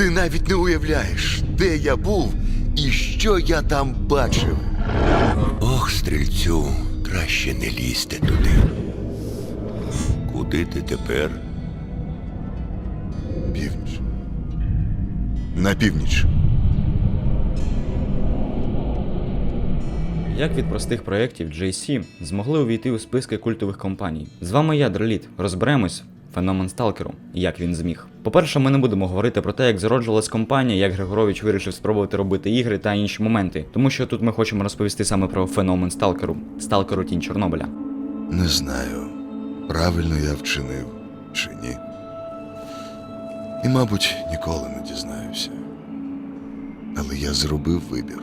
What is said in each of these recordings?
Ти навіть не уявляєш, де я був і що я там бачив. Ох, стрільцю, краще не лізьте туди. Куди ти тепер? Північ. На північ. Як від простих проєктів JC змогли увійти у списки культових компаній? З вами я, Дреліт. Розберемось. Феномен Сталкеру, як він зміг. По-перше, ми не будемо говорити про те, як зароджувалась компанія, як Григорович вирішив спробувати робити ігри та інші моменти, тому що тут ми хочемо розповісти саме про феномен Сталкеру, Сталкеру Тінь Чорнобиля. Не знаю, правильно я вчинив чи ні. І, мабуть, ніколи не дізнаюся. Але я зробив вибір.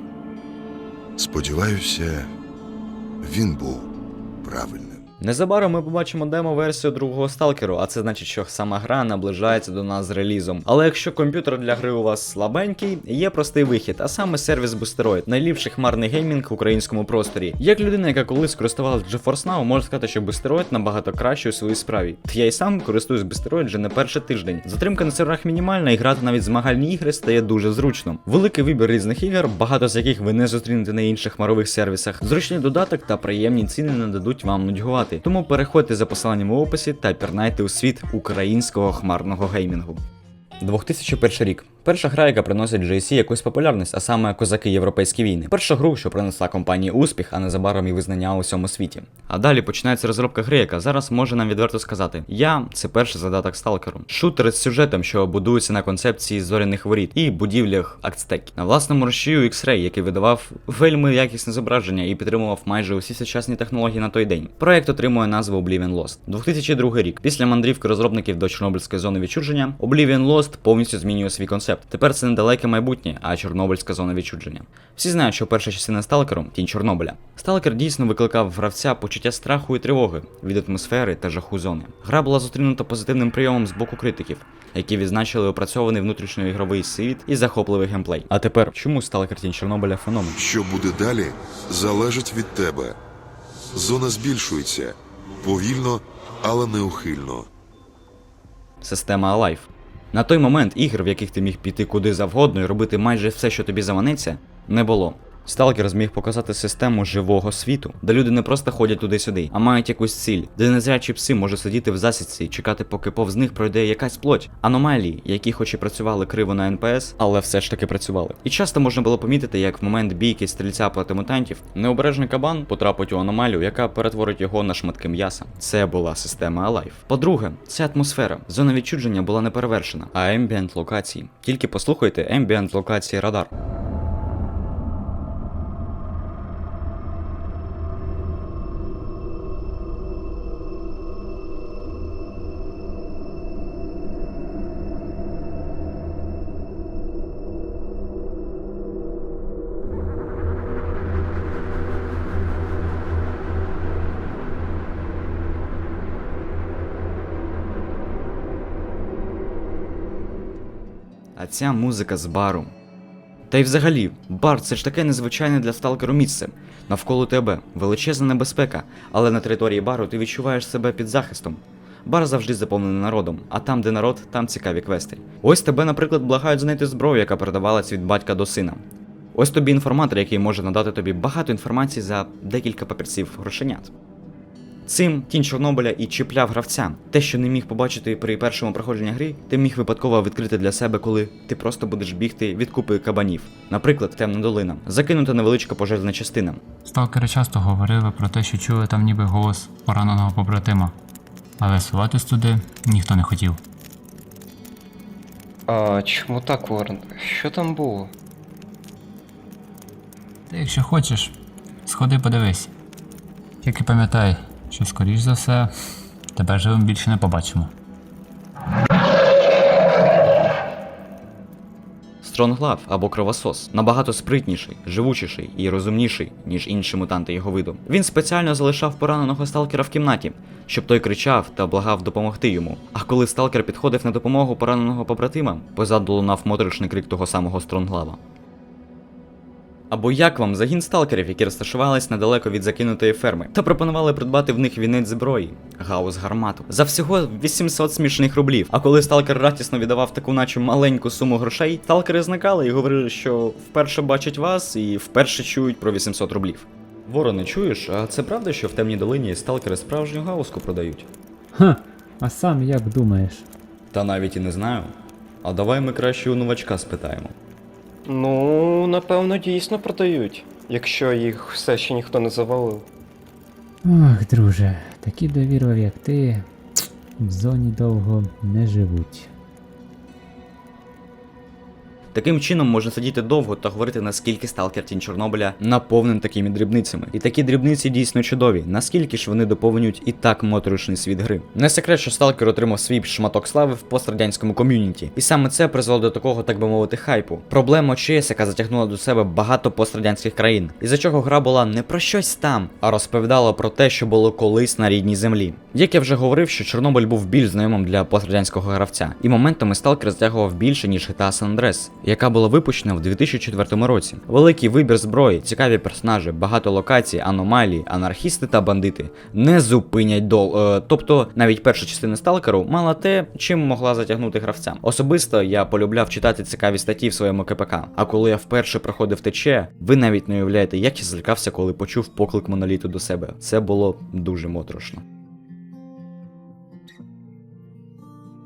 Сподіваюся, він був правильним. Незабаром ми побачимо демо-версію другого сталкеру, а це значить, що сама гра наближається до нас з релізом. Але якщо комп'ютер для гри у вас слабенький, є простий вихід, а саме сервіс Boosteroid, найліпший хмарний геймінг в українському просторі. Як людина, яка колись користувалась GeForce Now, можу сказати, що Boosteroid набагато краще у своїй справі. Я й сам користуюсь Boosteroid вже не перший тиждень. Затримка на серверах мінімальна і грати навіть змагальні ігри стає дуже зручно. Великий вибір різних ігор, багато з яких ви не зустрінете на інших хмарових сервісах. Зручний додаток та приємні ціни не дадуть вам нудьгувати. Тому переходьте за посиланням у описі та пірнайте у світ українського хмарного геймінгу. 2001 рік. Перша гра, яка приносить GSC якусь популярність, а саме козаки європейські війни. Перша гру, що принесла компанії успіх, а незабаром і визнання у всьому світі. А далі починається розробка гри, яка зараз може нам відверто сказати: Я це перший задаток сталкеру. Шутер з сюжетом, що будується на концепції зоряних воріт і будівлях Ацтекі. На власному рушію X-Ray, який видавав вельми якісне зображення і підтримував майже усі сучасні технології на той день. Проект отримує назву Oblivion Lost. 2002 рік. Після мандрівки розробників до Чорнобильської зони відчудження, Oblivion Lost повністю змінює свій концепт. Тепер це не далеке майбутнє, а Чорнобильська зона відчудження. Всі знають, що перша частина Сталкеру тінь Чорнобиля. Сталкер дійсно викликав гравця почуття страху і тривоги від атмосфери та жаху зони. Гра була зустрінута позитивним прийомом з боку критиків, які відзначили опрацьований внутрішньоігровий світ і захопливий геймплей. А тепер чому Сталкер тінь Чорнобиля феномен? Що буде далі, залежить від тебе. Зона збільшується повільно, але неухильно. Система Alive. На той момент ігр, в яких ти міг піти куди завгодно і робити майже все, що тобі заманеться, не було. Сталкер зміг показати систему живого світу, де люди не просто ходять туди-сюди, а мають якусь ціль, де незрячі пси можуть сидіти в засідці і чекати, поки повз них пройде якась плоть. Аномалії, які хоч і працювали криво на НПС, але все ж таки працювали. І часто можна було помітити, як в момент бійки стрільця проти мутантів необережний кабан потрапить у аномалію, яка перетворить його на шматки м'яса. Це була система Alive. По-друге, це атмосфера. Зона відчудження була не перевершена, а ембієнт локації. Тільки послухайте ембієнт локації радар. А ця музика з бару. Та й взагалі, бар це ж таке незвичайне для сталкеру місце. Навколо тебе величезна небезпека, але на території бару ти відчуваєш себе під захистом. Бар завжди заповнений народом, а там, де народ, там цікаві квести. Ось тебе, наприклад, благають знайти зброю, яка передавалась від батька до сина. Ось тобі інформатор, який може надати тобі багато інформації за декілька папірців грошенят. Цим тінь Чорнобиля і чіпляв гравця. Те, що не міг побачити при першому проходженні гри, ти міг випадково відкрити для себе, коли ти просто будеш бігти від купи кабанів. Наприклад, темна долина, закинута невеличка пожежна частина. Сталкери часто говорили про те, що чули там ніби голос пораненого побратима, але суватись туди ніхто не хотів. А чому так, Ворон? Що там було? Ти, якщо хочеш, сходи подивись. Тільки пам'ятай, що скоріш за все тебе живим більше не побачимо. Стронглав або кровосос набагато спритніший, живучіший і розумніший, ніж інші мутанти його виду. Він спеціально залишав пораненого сталкера в кімнаті, щоб той кричав та благав допомогти йому. А коли сталкер підходив на допомогу пораненого побратима, позаду лунав моторошний крик того самого Стронглава. Або як вам загін сталкерів, які розташувались недалеко від закинутої ферми, та пропонували придбати в них вінець зброї, гаус гармату. За всього 800 смішних рублів. А коли сталкер радісно віддавав таку наче маленьку суму грошей, сталкери зникали і говорили, що вперше бачать вас і вперше чують про 800 рублів. Ворони, чуєш, а це правда, що в темній долині сталкери справжню гауску продають? Ха, а сам як думаєш? Та навіть і не знаю. А давай ми краще у новачка спитаємо. Ну, напевно, дійсно продають, якщо їх все ще ніхто не завалив. Ах, друже, такі довірливі, як ти, в зоні довго не живуть. Таким чином можна сидіти довго та говорити, наскільки сталкер Тінь Чорнобиля наповнений такими дрібницями. І такі дрібниці дійсно чудові, наскільки ж вони доповнюють і так моторошний світ гри. Не секрет, що сталкер отримав свій шматок слави в пострадянському ком'юніті. І саме це призвело до такого, так би мовити, хайпу. Проблема ЧС, яка затягнула до себе багато пострадянських країн. Із-за чого гра була не про щось там, а розповідала про те, що було колись на рідній землі. Як я вже говорив, що Чорнобиль був більш знайомим для пострадянського гравця, і моментами сталкер затягував більше, ніж GTA San Andreas, яка була випущена в 2004 році. Великий вибір зброї, цікаві персонажі, багато локацій, аномалій, анархісти та бандити не зупинять дол. Е, тобто навіть перша частина сталкеру мала те, чим могла затягнути гравця. Особисто я полюбляв читати цікаві статті в своєму КПК. А коли я вперше проходив ТЧ, ви навіть не уявляєте, як я злякався, коли почув поклик моноліту до себе. Це було дуже моторошно.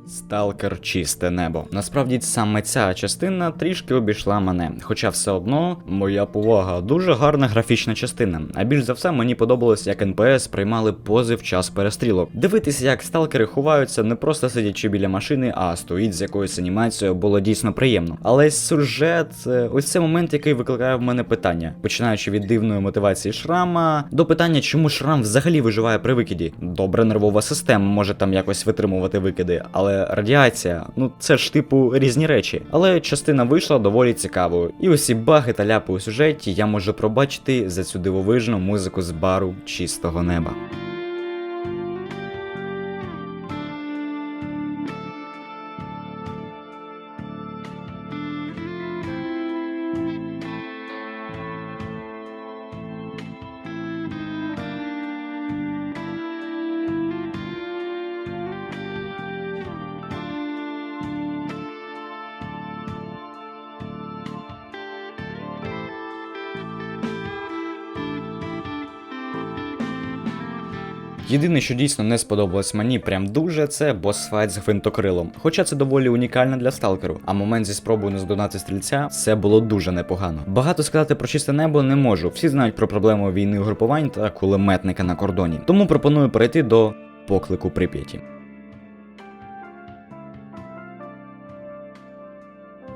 Сталкер чисте небо. Насправді саме ця частина трішки обійшла мене. Хоча все одно, моя повага, дуже гарна графічна частина. А більш за все мені подобалось, як НПС приймали пози в час перестрілок. Дивитися, як сталкери ховаються, не просто сидячи біля машини, а стоїть з якоюсь анімацією, було дійсно приємно. Але сюжет, е, ось це момент, який викликає в мене питання, починаючи від дивної мотивації шрама до питання, чому шрам взагалі виживає при викиді. Добре, нервова система може там якось витримувати викиди, але радіація, ну це ж типу різні речі. Але частина вийшла доволі цікавою. І усі баги та ляпи у сюжеті я можу пробачити за цю дивовижну музику з бару чистого неба. Єдине, що дійсно не сподобалось мені прям дуже, це босфайт з гвинтокрилом. Хоча це доволі унікально для сталкеру. А момент зі спробою не здонати стрільця це було дуже непогано. Багато сказати про чисте небо не можу. Всі знають про проблему війни угрупувань та кулеметника на кордоні. Тому пропоную перейти до поклику Прип'яті.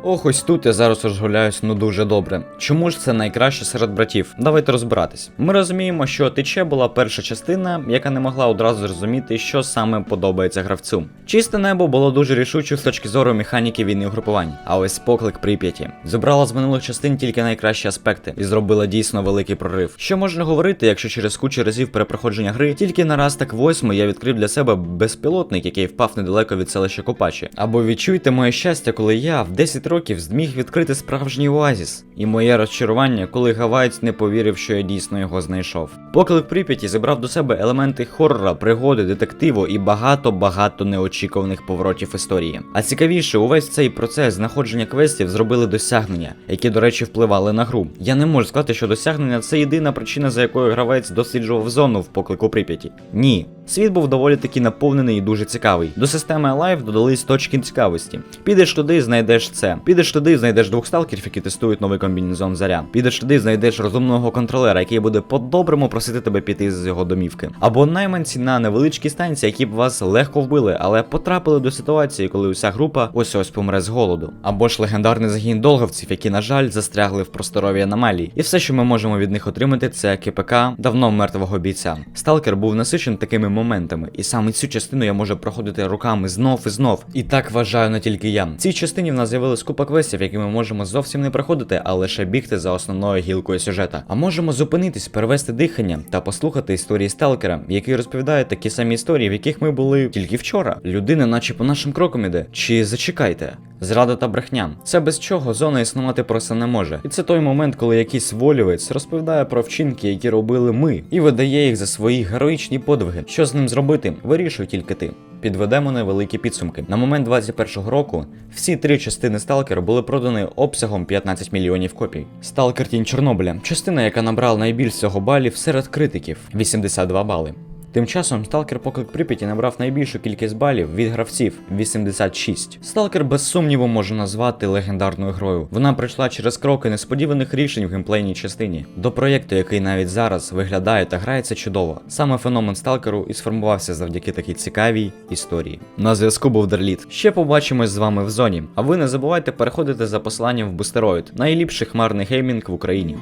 Ох, ось тут я зараз розгуляюсь ну дуже добре. Чому ж це найкраще серед братів? Давайте розбиратись. Ми розуміємо, що тече була перша частина, яка не могла одразу зрозуміти, що саме подобається гравцю. Чисте небо було дуже рішуче з точки зору механіки війни угрупувань. А ось поклик Прип'яті зібрала з минулих частин тільки найкращі аспекти і зробила дійсно великий прорив. Що можна говорити, якщо через кучу разів перепроходження гри тільки на раз так восьму я відкрив для себе безпілотник, який впав недалеко від селища Копачі. Або відчуйте моє щастя, коли я в 10 років зміг відкрити справжній оазіс, і моє розчарування, коли гавайць не повірив, що я дійсно його знайшов. Поклик Прип'яті зібрав до себе елементи хоррора, пригоди, детективу і багато-багато неочікуваних поворотів історії. А цікавіше, увесь цей процес знаходження квестів зробили досягнення, які, до речі, впливали на гру. Я не можу сказати, що досягнення це єдина причина, за якою гравець досліджував зону в поклику Прип'яті. Ні. Світ був доволі таки наповнений і дуже цікавий. До системи Alive додались точки цікавості. Підеш туди, знайдеш це. Підеш туди, знайдеш двох сталкерів, які тестують новий комбінезон заря. Підеш туди, знайдеш розумного контролера, який буде по-доброму просити тебе піти з його домівки. Або найманці на невеличкій станції, які б вас легко вбили, але потрапили до ситуації, коли уся група ось ось помре з голоду. Або ж легендарний загін долговців, які, на жаль, застрягли в просторовій аномалії. І все, що ми можемо від них отримати, це КПК давно мертвого бійця. Сталкер був насичений такими моментами, і саме цю частину я можу проходити руками знов і знов. І так вважаю не тільки я. В цій частині в нас з'явилась купа квестів, які ми можемо зовсім не проходити, а лише бігти за основною гілкою сюжета. А можемо зупинитись, перевести дихання та послухати історії сталкера, який розповідає такі самі історії, в яких ми були тільки вчора. Людина, наче по нашим крокам іде. Чи зачекайте, Зрада та брехня. Це без чого зона існувати просто не може. І це той момент, коли якийсь волівець розповідає про вчинки, які робили ми, і видає їх за свої героїчні подвиги. Що з ним зробити, вирішуй тільки ти. Підведемо невеликі підсумки. На момент 21-го року всі три частини Сталкера були продані обсягом 15 мільйонів копій. Сталкер Тінь Чорнобиля частина, яка набрала найбільш цього балів серед критиків 82 бали. Тим часом Сталкер Поклик Прип'яті набрав найбільшу кількість балів від гравців 86. Сталкер без сумніву може назвати легендарною грою. Вона пройшла через кроки несподіваних рішень в геймплейній частині до проєкту, який навіть зараз виглядає та грається чудово. Саме феномен Сталкеру і сформувався завдяки такій цікавій історії. На зв'язку був Дерліт. Ще побачимось з вами в зоні. А ви не забувайте переходити за посиланням в Бустероїд, найліпший хмарний геймінг в Україні.